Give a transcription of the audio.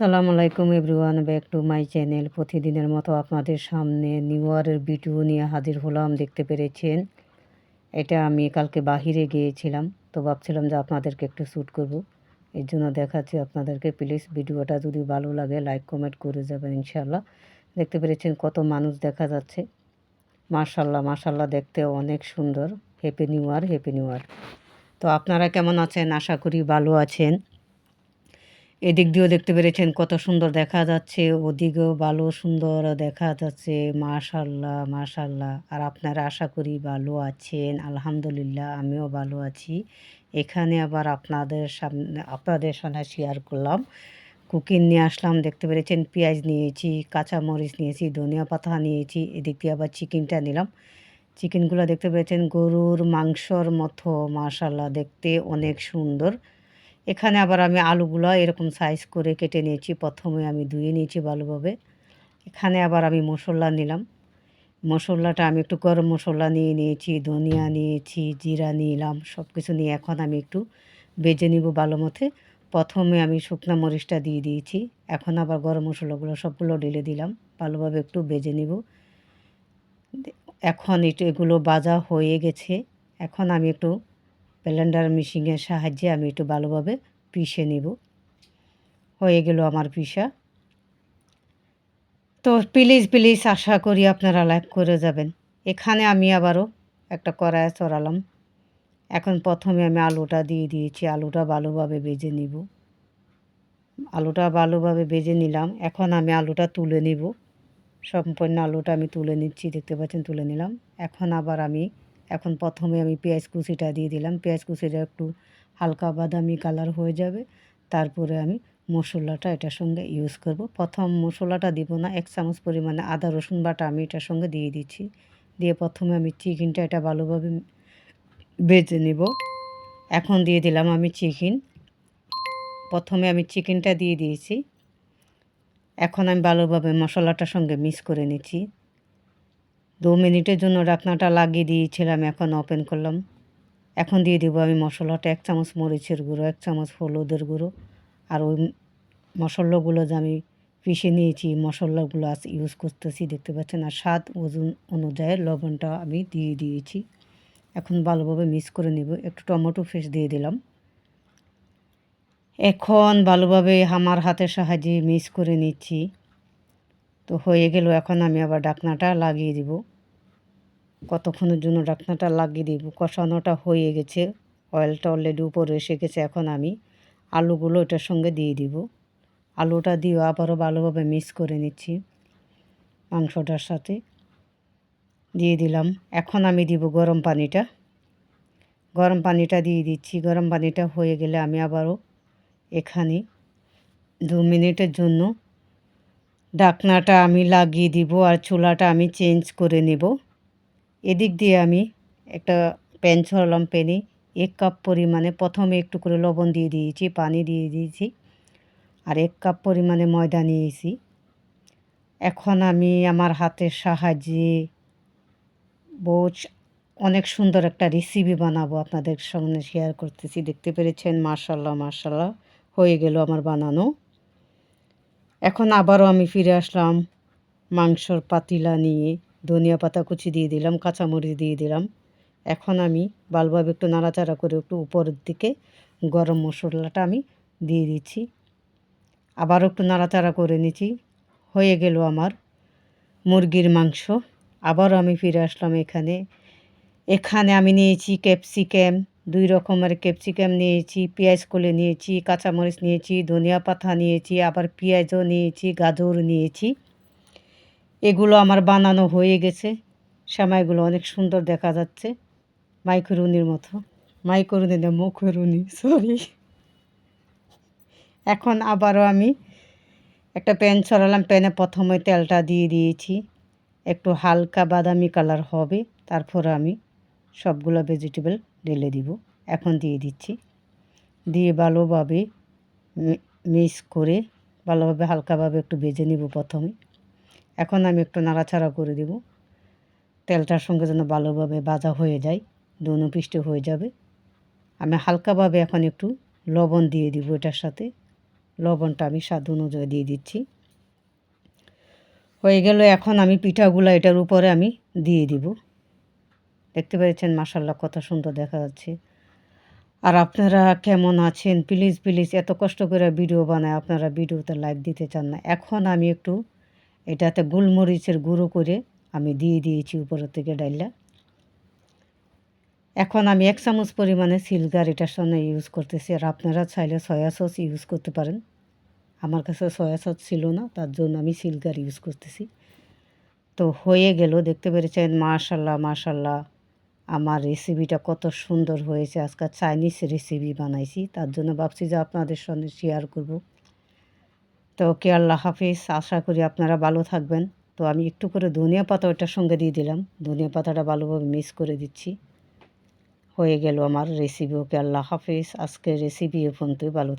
সালামু আলাইকুম everyone, back to my channel. প্রতিদিনের মতো আপনাদের সামনে নিউ ইয়ারের ভিডিও নিয়ে হাজির হলাম, দেখতে পেরেছেন? এটা আমি কালকে বাহিরে গিয়েছিলাম, তো ভাবছিলাম যে আপনাদেরকে একটু শ্যুট করব। এর জন্য দেখাচ্ছি আপনাদেরকে। প্লিজ ভিডিওটা যদি ভালো লাগে, লাইক, কমেন্ট করে যাবেন ইনশাল্লাহ দেখতে পেরেছেন কত মানুষ দেখা যাচ্ছে? মার্শাল্লাহ মার্শাল্লাহ দেখতে অনেক সুন্দর। Happy new year happy new year তো আপনারা কেমন আছেন? আশা করি ভালো আছেন। এদিক দিয়েও দেখতে পেরেছেন কত সুন্দর দেখা যাচ্ছে, ওদিকেও ভালো সুন্দর দেখা যাচ্ছে, মাশাল্লাহ মাশাল্লাহ। আর আপনারা আশা করি ভালো আছেন, আলহামদুলিল্লাহ, আমিও ভালো আছি। এখানে আবার আপনাদের সামনে আপনাদের সামনে শেয়ার করলাম। কুকিং নিয়ে আসলাম, দেখতে পেরেছেন, পেঁয়াজ নিয়েছি, কাঁচামরিচ নিয়েছি, ধনিয়া পাতা নিয়েছি, এদিক দিয়ে আবার চিকেনটা নিলাম। চিকেনগুলো দেখতে পেরেছেন, গরুর মাংসর মতো, মাশাল্লাহ, দেখতে অনেক সুন্দর। এখানে আবার আমি আলুগুলো এরকম সাইজ করে কেটে নিয়েছি। প্রথমে আমি ধুয়ে নিয়েছি ভালোভাবে। এখানে আবার আমি মশলা নিলাম। মশলাটা আমি একটু গরম মশলা নিয়ে নিয়েছি, ধনিয়া নিয়েছি, জিরা নিলাম সব কিছু নিয়ে এখন আমি একটু বেজে নিব ভালো মতে প্রথমে আমি শুকনো মরিচটা দিয়ে দিয়েছি। এখন আবার গরম মশলাগুলো সবগুলো ঢেলে দিলাম। ভালোভাবে একটু বেজে নিব। এখন এগুলো বাজা হয়ে গেছে। এখন আমি একটু ব্লেন্ডার মেশিনের সাহায্যে আমি একটু ভালোভাবে পিষে নিব। হয়ে গেল আমার পিসা তো প্লিজ প্লিজ আশা করি আপনারা লাইক করে যাবেন। এখানে আমি আবারও একটা কড়াইয়ে চড়ালাম। এখন প্রথমে আমি আলুটা দিয়ে দিয়েছি। আলুটা ভালোভাবে বেজে নিব। আলুটা ভালোভাবে বেজে নিলাম। এখন আমি আলুটা তুলে নিব। সম্পূর্ণ আলুটা আমি তুলে নিচ্ছি। দেখতে পাচ্ছেন? তুলে নিলাম। এখন আবার আমি এখন প্রথমে আমি পেঁয়াজ কুচিটা দিয়ে দিলাম। পেঁয়াজ কুচিটা একটু হালকা বাদামি কালার হয়ে যাবে। তারপরে আমি মশলাটা এটার সঙ্গে ইউজ করব। প্রথম মশলাটা দিব না, এক চামচ পরিমাণে আদা, রসুন বাটা আমি এটার সঙ্গে দিয়ে দিচ্ছি। দিয়ে প্রথমে আমি চিকেনটা এটা ভালোভাবে বেজে নেব। এখন দিয়ে দিলাম আমি চিকেন। প্রথমে আমি চিকেনটা দিয়ে দিয়েছি। এখন আমি ভালোভাবে মশলাটার সঙ্গে মিক্স করে নিচ্ছি। দু মিনিটের জন্য ডাকনাটা লাগিয়ে দিয়েছিলাম, এখন ওপেন করলাম। এখন দিয়ে দেবো আমি মশলাটা, এক চামচ মরিচের গুঁড়ো, এক চামচ হলুদের গুঁড়ো, আর ওই মশলাগুলো যে আমি পিষে নিয়েছি, মশলাগুলো আজ ইউজ করতেছি, দেখতে পাচ্ছেন, আর স্বাদ ওজন অনুযায়ী লবণটা আমি দিয়ে দিয়েছি। এখন ভালোভাবে মিক্স করে নেব, একটু টমেটো ফেস দিয়ে দিলাম। এখন ভালোভাবে আমার হাতের সাহায্যে মিক্স করে নিচ্ছি। তো হয়ে গেল, এখন আমি আবার ডাকনাটা লাগিয়ে দিব। কতক্ষণের জন্য ডাকনাটা লাগিয়ে দিব? কষানোটা হয়ে গেছে অয়েলটা অলরেডি উপরে এসে গেছে, এখন আমি আলুগুলো এটার সঙ্গে দিয়ে দিব। আলুটা দিয়েও আবারও ভালোভাবে মিক্স করে নিচ্ছি মাংসটার সাথে। দিয়ে দিলাম। এখন আমি দিব গরম পানিটা। গরম পানিটা দিয়ে দিচ্ছি। গরম পানিটা হয়ে গেলে আমি আবারও এখানে দু মিনিটের জন্য ডাকনাটা আমি লাগিয়ে দিব আর চুলাটা আমি চেঞ্জ করে নেব। এদিক দিয়ে আমি একটা প্যান ছড়ালাম প্যানে, এক কাপ পরিমাণে প্রথমে একটু করে লবণ দিয়ে দিয়েছি, পানি দিয়ে দিয়েছি আর এক কাপ পরিমাণে ময়দা নিয়েছি। এখন আমি আমার হাতের সাহায্যে বোঝ অনেক সুন্দর একটা রেসিপি বানাবো আপনাদের সঙ্গে শেয়ার করতেছি। দেখতে পেরেছেন? মার্শাল্লাহ মার্শাল্লাহ হয়ে গেল আমার বানানো। এখন আবারও আমি ফিরে আসলাম। মাংসর পাতিলা নিয়ে ধনিয়া পাতা কুচি দিয়ে দিলাম, কাঁচামরিচ দিয়ে দিলাম। এখন আমি ভালোভাবে একটু নাড়াচাড়া করে একটু উপরের দিকে গরম মশলাটা আমি দিয়ে দিচ্ছি। আবারও একটু নাড়াচাড়া করে নিচ্ছি। হয়ে গেল আমার মুরগির মাংস। আবারও আমি ফিরে আসলাম এখানে। এখানে আমি নিয়েছি ক্যাপসিকাম দুই রকমের ক্যাপসিকাম নিয়েছি, পেঁয়াজ কলে নিয়েছি, কাঁচামরিচ নিয়েছি, ধনিয়া পাতা নিয়েছি, আবার পেঁয়াজও নিয়েছি, গাজর নিয়েছি। এগুলো আমার বানানো হয়ে গেছে। সেমাইগুলো অনেক সুন্দর দেখা যাচ্ছে। মাইক্রোনির মতো। মাইক্রোনি না, মুখরুনি, সরি। এখন আবারও আমি একটা প্যান ছড়ালাম। প্যানে প্রথমে তেলটা দিয়ে দিয়েছি। একটু হালকা বাদামি কালার হবে। তারপর আমি সবগুলো ভেজিটেবল ঢেলে দিব। এখন দিয়ে দিচ্ছি। দিয়ে ভালোভাবে মিক্স করে ভালোভাবে হালকাভাবে একটু ভেজে নিব প্রথমে। এখন আমি একটু নাড়াচাড়া করে দেব। তেলটার সঙ্গে যেন ভালোভাবে ভাজা হয়ে যায়, দুনো পৃষ্ঠে হয়ে যাবে। আমি হালকাভাবে এখন একটু লবণ দিয়ে দিব এটার সাথে। লবণটা আমি স্বাদ অনুযায়ী দিয়ে দিচ্ছি। হয়ে গেল এখন আমি পিঠাগুলো এটার উপরে আমি দিয়ে দিব। দেখতে পেয়েছেন মাসাল্লাহ কত সুন্দর দেখা যাচ্ছে। আর আপনারা কেমন আছেন? প্লিজ প্লিজ এত কষ্ট করে ভিডিও বানায়, আপনারা ভিডিওতে লাইক দিতে চান না। এখন আমি একটু এটাতে গোলমরিচের গুঁড়ো করে আমি দিয়ে দিয়েছি উপরের থেকে ডাইলা এখন আমি এক চামচ পরিমাণে সিলগার এটার সঙ্গে ইউজ করতেছি, আর আপনারা চাইলে সয়া সস ইউজ করতে পারেন। আমার কাছে সয়া সস ছিল না, তার জন্য আমি সিলগার ইউজ করতেছি। তো হয়ে গেল, দেখতে পেরেছেন? মাশাল্লাহ মাশাল্লাহ। আমার রেসিপিটা কত সুন্দর হয়েছে। আজকে চাইনিজ রেসিপি বানাইছি। তার জন্য ভাবছি যে আপনাদের সঙ্গে শেয়ার করব। তো ওকে আল্লাহ হাফিজ। আশা করি আপনারা ভালো থাকবেন। তো আমি একটু করে ধনিয়া পাতা ওটার সঙ্গে দিয়ে দিলাম। ধনিয়া পাতাটা ভালোভাবে মিক্স করে দিচ্ছি। হয়ে গেল আমার রেসিপি ওকে আল্লাহ হাফিজ। আজকের রেসিপি এ পর্যন্তই। ভালো